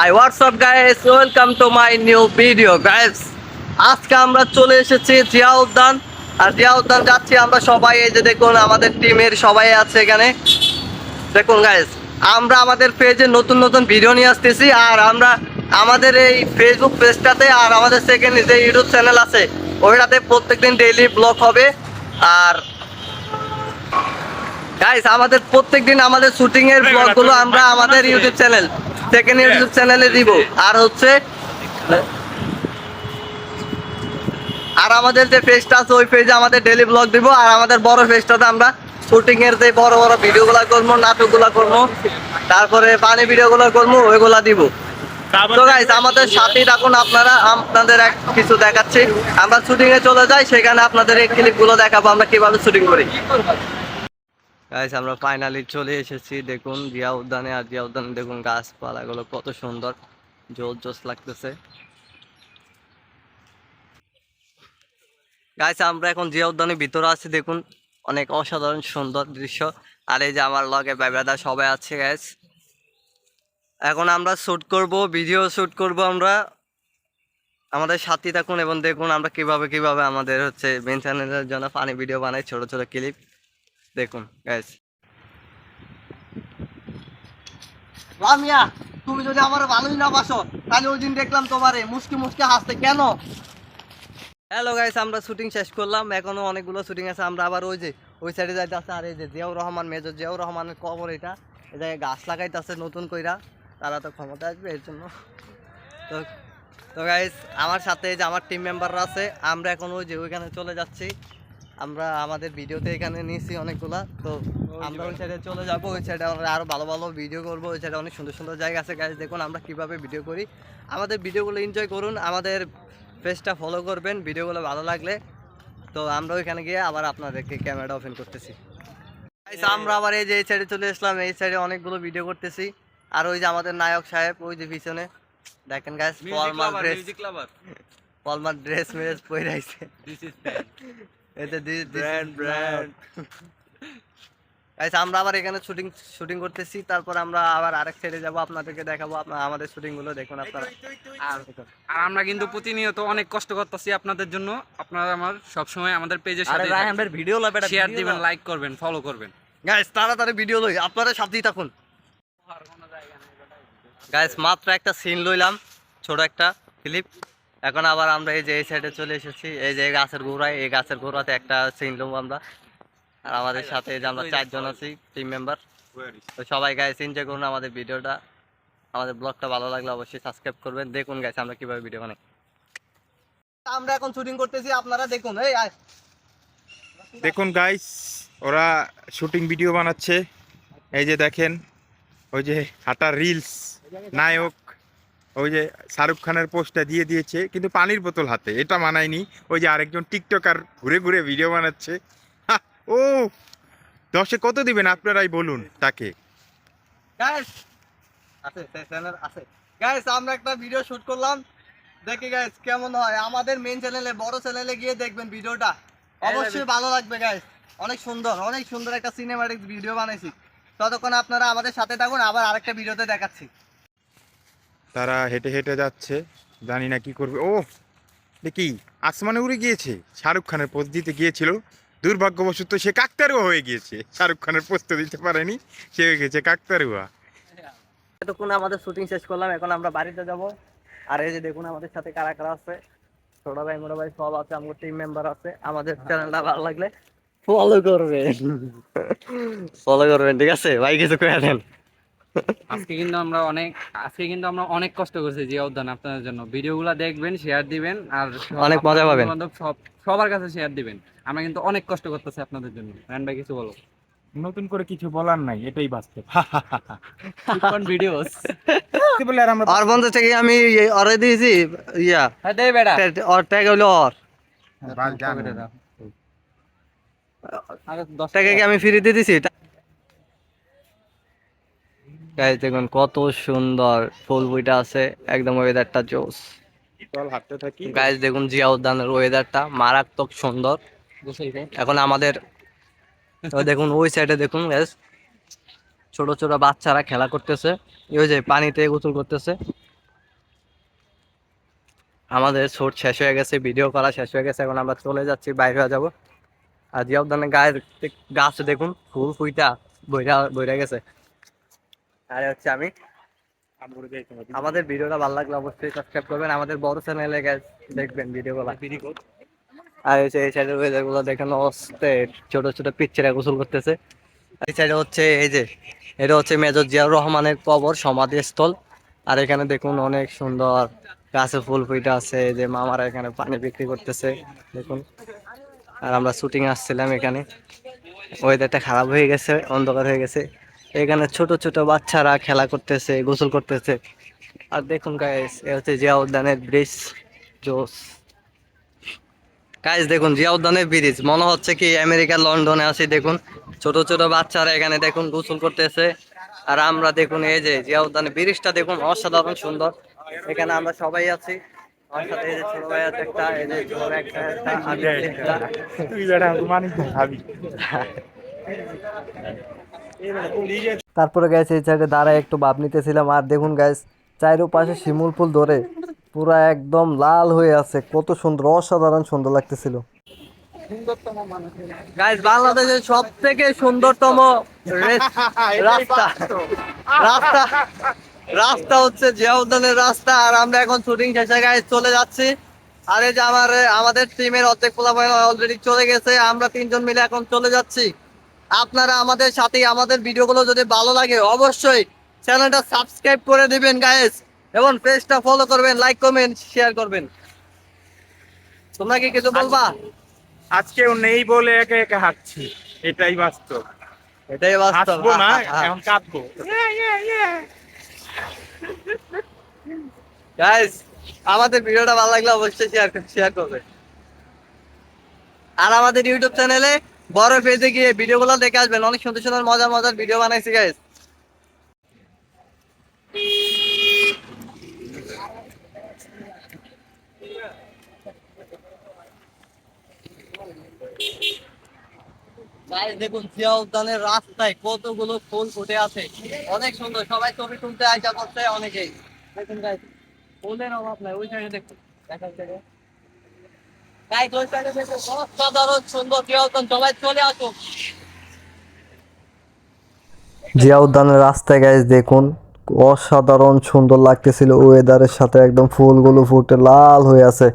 Hi WhatsApp guys welcome to my new video guys আজকে আমরা চলে এসেছি জিয়া উদ্যান আর জিয়া উদ্যান যাচ্ছি আমরা সবাই। এই যে দেখুন আমাদের টিমের সবাই আছে এখানে। দেখুন গাইস আমরা আমাদের পেজে নতুন নতুন ভিডিও নিয়ে আসতেছি। আর আমরা আমাদের এই ফেসবুক পেজটাতে আর আমাদের সেকেন্ড যে ইউটিউব চ্যানেল আছে ওইটাতে প্রত্যেকদিন ডেইলি ব্লগ হবে। আর গাইস আমাদের প্রত্যেকদিন আমাদের শুটিং এর ব্লগগুলো আমরা আমাদের ইউটিউব চ্যানেল সেকেন্ড ইউটিউব চ্যানেলে দিব। আর হচ্ছে আর আমাদের যে পেজটা আছে ওই পেজে আমাদের ডেলি ব্লগ দিব। আর আমাদের বড় পেজটাতে আমরা শুটিং এর যে বড় বড় ভিডিওগুলো করব নাটকগুলো করব তারপরে পানি ভিডিওগুলো করব ওইগুলা দিব। তো গাইস আমাদের সাথেই থাকুন আপনারা আপনাদের এক কিছু দেখাচ্ছি। আমরা শুটিং এ চলে যাই সেখানে আপনাদের এই ক্লিপগুলো দেখাবো আমরা কীভাবে শুটিং করি। গাইস আমরা ফাইনালি চলে এসেছি। দেখুন, জিয়া উদ্যানে, আর জিয়া উদ্যানে দেখুন গাছপালাগুলো কত সুন্দর। জোর জোস লাগতেছে। গাইস আমরা এখন জিয়া উদ্যানের ভিতরে আছি। দেখুন, অনেক অসাধারণ সুন্দর দৃশ্য। আর এই যে আমার লগে বাইবাদা সবাই আছে গাইস এখন আমরা শ্যুট করব ভিডিও শ্যুট করব আমরা। আমাদের সাথী থাকুন এবং দেখুন আমরা কীভাবে কীভাবে আমাদের হচ্ছে মেন চ্যানেলের জন্য ফানি ভিডিও বানাই, ছোট ছোট ক্লিপ দেখুন গাইস রামিয়া তুমি যদি আমার ভালোই না বাসো তাহলে ওই দিন দেখলাম তোমারে মুসকি মুসকি হাসতে। কেন? হ্যালো গাইস আমরা শুটিং শেষ করলাম। এখনও অনেকগুলো শুটিং আছে। আমরা আবার ওই যে ওই সাইডে যাইতে আছে আর এই যে জিয়াউর রহমান মেজর জিয়াউর রহমানের কবর এটা। এই জায়গায় গাছ লাগাইতে আছে নতুন কইরা। তারা তো ক্ষমতা আসবে এর জন্য। তো তো গাইস আমার সাথে যে আমার টিম মেম্বাররা আছে আমরা এখন ওই যে ওইখানে চলে যাচ্ছি। আমরা আমাদের ভিডিওতে এখানে নিয়েছি অনেকগুলা তো আমরা ওই সাইডে চলে যাব ওই সাইডে আমরা আরও ভালো ভালো ভিডিও করব ওই সাইডে অনেক সুন্দর সুন্দর জায়গা আছে গাইস দেখুন আমরা কীভাবে ভিডিও করি। আমাদের ভিডিওগুলো এনজয় করুন আমাদের পেজটা ফলো করবেন ভিডিওগুলো ভালো লাগলে। তো আমরা ওইখানে গিয়ে আবার আপনাদেরকে ক্যামেরাটা ওপেন করতেছি। আমরা আবার এই যে এই সাইডে চলে আসলাম এই সাইডে অনেকগুলো ভিডিও করতেছি। আর ওই যে আমাদের নায়ক সাহেব ওই যে পিছনে দেখেন গাইস ফলমার ড্রেস ফলমার ড্রেস মেরেস পরে আইছে। এতে ব্র্যান্ড ব্র্যান্ড গাইস আমরা আবার এখানে শুটিং শুটিং করতেছি। তারপর আমরা আবার আরেক সাইডে যাব আপনাদেরকে দেখাবো। আপনারা আমাদের শুটিংগুলো দেখুন আপনারা। আর আর আমরা কিন্তু প্রতিনিয়ত অনেক কষ্ট করতেছি আপনাদের জন্য। আপনারা আমার সব সময় আমাদের পেজের সাথে ভিডিও বেটা শেয়ার দিবেন লাইক করবেন ফলো করবেন। গাইস তাড়াতাড়ি ভিডিও লই। আপনারা সাথেই থাকুন। গাইস মাত্র একটা সিন লইলাম। ছোট একটা ক্লিপ এখন আবার আমরা এই যে এই সাইডে চলে এসেছি। এই যে এই গাছের গোড়ায় এই গাছের গোড়াতে একটা সিন লম আমরা। আর আমাদের সাথে এই যে আমরা চারজন আছি টিম মেম্বার তো সবাই গাইস এনজয় করুন আমাদের ভিডিওটা। আমাদের ব্লগটা ভালো লাগলে অবশ্যই সাবস্ক্রাইব করবেন। দেখুন গাইস আমরা কীভাবে ভিডিও বানাই। আমরা এখন শুটিং করতেছি আপনারা দেখুন। এই দেখুন গাইস ওরা শুটিং ভিডিও বানাচ্ছে। এই যে দেখেন ওই যে হাঁটার রিলস নায়ক। ওই যে শাহরুখ খানের পোস্টটা দিয়ে দিয়েছে কিন্তু পানির বোতল হাতে এটা মানায়নি। ওই যে আরেকজন টিকটকার ঘুরে ঘুরে ভিডিও বানাচ্ছে। হা, ও! দশে কত দিবেন আপনারাই বলুন তাকে? গাইস আছে চ্যানেল আমরা একটা ভিডিও শুট করলাম। দেখি গাইস কেমন হয়? আমাদের মেইন চ্যানেলে বড় চ্যানেলে গিয়ে দেখবেন ভিডিওটা অবশ্যই ভালো লাগবে গাইস অনেক সুন্দর অনেক সুন্দর একটা সিনেমাটিক ভিডিও বানাইছি। ততক্ষণ আপনারা আমাদের সাথে থাকুন আবার আরেকটা ভিডিওতে দেখাচ্ছি। তারা হেঁটে হেঁটে যাচ্ছে জানি না কি করবে। ও দেখি আসমানে উড়ে গিয়েছে। শাহরুখ খানের পোস্ট দিতে গিয়েছিল। দুর্ভাগ্যবশত সে কাকতারুয়া হয়ে গিয়েছে। শাহরুখ খানের পোস্ট দিতে পারেনি। সে হয়ে গেছে কাকতারুয়া। এতক্ষণ আমাদের শুটিং শেষ করলাম। এখন আমরা বাড়িতে যাব। আর এই যে দেখুন আমাদের সাথে কারা কারা আছে। ছোট ভাই বড় ভাই সব আছে। আমার টিম মেম্বার আছে। আমাদের চ্যানেলটা ভালো লাগলে ফলো করবেন। ফলো করবেন ঠিক আছে? ভাই কিছু করে দেন। আজকে কিন্তু আমরা অনেক আজকে কিন্তু আমরা অনেক কষ্ট করছি জিয়া উদ্যান আপনাদের জন্য। ভিডিওগুলো দেখবেন শেয়ার দিবেন আর অনেক মজা পাবেন। সব সবার কাছে শেয়ার দিবেন। আমরা কিন্তু অনেক কষ্ট করতেছি আপনাদের জন্য। রান ভাই কিছু বলো? নতুন করে কিছু বলার নাই এটাই বাস্তব। ভিডিওস বলে আর আমরা আর বন্ধু থেকে আমি অরে দিয়েছি ইয়া। হ্যাঁ দে বেটা ওর ট্যাগ ওর আরে দশ টাকা। কি আমি ফ্রি দিয়ে দিছি গাইস দেখুন কত সুন্দর ফুল বইটা আছে একদম ওয়েদারটা জোস। চল হাঁটতে থাকি। গাইস দেখুন জিয়া উদ্যানের ওয়েদারটা মারাত্মক সুন্দর। এখন আমাদের দেখুন ওই সাইডে দেখুন গাইস ছোট ছোট বাচ্চারা খেলা করতেছে। ওই যে পানিতে গোসল করতেছে। আমাদের শুট শেষ হয়ে গেছে ভিডিও করা শেষ হয়ে গেছে। এখন আমরা চলে যাচ্ছি বাইরে হয়ে যাব। আর জিয়া উদ্যানের গায়ের গাছ দেখুন ফুল ফুইটা বইরা বইরা গেছে। আর হচ্ছে আমি। আমাদের ভিডিওটা ভালো লাগলে অবশ্যই সাবস্ক্রাইব করবেন। আমাদের বড় চ্যানেলে দেখবেন ভিডিওগুলো। আর হচ্ছে এই সাইডের ওয়েদারগুলো দেখানো হচ্ছে ছোট ছোট পিচ্ছেরা গোসল করতেছে। এই সাইডে হচ্ছে এই যে এটা হচ্ছে মেজর জিয়াউর রহমানের কবর সমাধিস্থল। আর এখানে দেখুন অনেক সুন্দর গাছে ফুল ফুইটা আছে। যে মামারা এখানে পানি বিক্রি করতেছে দেখুন। আর আমরা শুটিং আসছিলাম এখানে। ওয়েদারটা খারাপ হয়ে গেছে অন্ধকার হয়ে গেছে। এখানে ছোট ছোট বাচ্চারা খেলা করতেছে গোসল করতেছে। আর দেখুন গাইস এ হচ্ছে জিয়া উদ্যানের ব্রিজ জোস। গাইস দেখুন জিয়া উদ্যানের ব্রিজ মনে হচ্ছে কি আমেরিকা লন্ডনে আছি দেখুন। ছোট ছোট বাচ্চারা এখানে দেখুন গোসল করতেছে। আর আমরা দেখুন এই যে জিয়া উদ্যানের ব্রিজটা দেখুন অসাধারণ সুন্দর। এখানে আমরা সবাই আছি। একটা তারপরে গ্যাস এই সাইডে দাঁড়ায় একটু ভাব নিতেছিলাম। আর দেখুন গ্যাস চাইরো পাশে শিমুল ফুল ধরে পুরা একদম লাল হয়ে আছে। কত সুন্দর, অসাধারণ সুন্দর লাগতেছিল। বাংলাদেশের সব থেকে সুন্দরতম রাস্তা। রাস্তা। রাস্তা হচ্ছে জিয়া উদ্যানের রাস্তা। আর আমরা এখন শুটিং শেষে গাইস চলে যাচ্ছি। আর এই যে আমার, আমাদের টিমের অর্ধেক পোলাপাইন অলরেডি চলে গেছে। আমরা তিনজন মিলে এখন চলে যাচ্ছি। আপনারা আমাদের সাথে আমাদের ভিডিওগুলো যদি ভালো লাগে অবশ্যই চ্যানেলটা সাবস্ক্রাইব করে দিবেন গাইস এবং পেজটা ফলো করবেন লাইক কমেন্ট শেয়ার করবেন। তোমরা কি কিছু বলবা? আজকেও নেই বলে একে একে হাঁটছি। এটাই বাস্তব। এটাই বাস্তব। হাসবো না এখন কাঁদবো। গাইস আমাদের ভিডিওটা ভালো লাগলে অবশ্যই শেয়ার শেয়ার করবে আর আমাদের ইউটিউব চ্যানেলে বড় পেজে গিয়ে ভিডিওগুলো দেখে আসবেন। অনেক সুন্দর সুন্দর মজার মজার ভিডিও বানাইছি গাইস দেখুন জিয়া উদ্যানের রাস্তায় কতগুলো ফুল ফুটে আছে। অনেক সুন্দর। সবাই ছবি তুলতে আশা করছে অনেকেই। দেখুন ফুলের অভাব নাই। ওই সাইডে দেখুন। দেখা সুন্দর জিয়া উদ্যানের রাস্তায় গাইস দেখুন, অসাধারণ সুন্দর লাগতেছিল ওয়েদারের সাথে, একদম ফুলগুলো ফুটে লাল হয়ে আছে,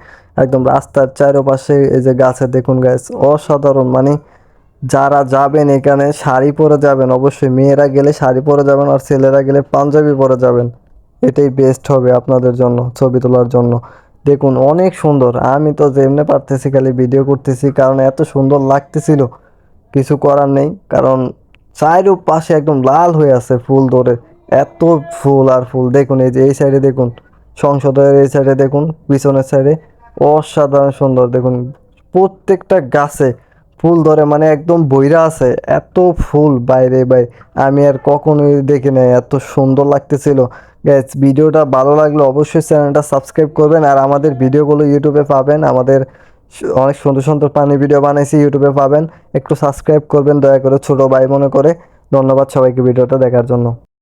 একদম রাস্তার চারপাশে এই যে গাছে, দেখুন গাইস অসাধারণ মানে যারা যাবেন এখানে, শাড়ি পরে যাবেন, অবশ্যই মেয়েরা গেলে শাড়ি পরে যাবেন আর ছেলেরা গেলে পাঞ্জাবি পরে যাবেন, এটাই বেস্ট হবে আপনাদের জন্য, ছবি তোলার জন্য। দেখুন, অনেক সুন্দর। আমি তো যেমনি পারতেছি খালি ভিডিও করতেছি, কারণ এত সুন্দর লাগতেছিল। কিছু করার নেই, কারণ চাইরও পাশে একদম লাল হয়ে আছে ফুল ধরে। এত ফুল আর ফুল, দেখুন এই যে, এই সাইডে দেখুন, সংসদের এই সাইডে দেখুন, পিছনের সাইডে অসাধারণ সুন্দর, দেখুন, প্রত্যেকটা গাছে ফুল ধরে মানে একদম বইরা আছে, এত ফুল বাইরে বাই আমি আর কখনোই দেখি নাই, এত সুন্দর লাগতেছিল। গ্যাস ভিডিওটা ভালো লাগলে অবশ্যই চ্যানেলটা সাবস্ক্রাইব করবেন আর আমাদের ভিডিওগুলো ইউটিউবে পাবেন। আমাদের অনেক সুন্দর সুন্দর পানি ভিডিও বানাইছি, ইউটিউবে পাবেন। একটু সাবস্ক্রাইব করবেন, দয়া করে ছোটো ভাই মনে করে। ধন্যবাদ সবাইকে ভিডিওটা দেখার জন্য।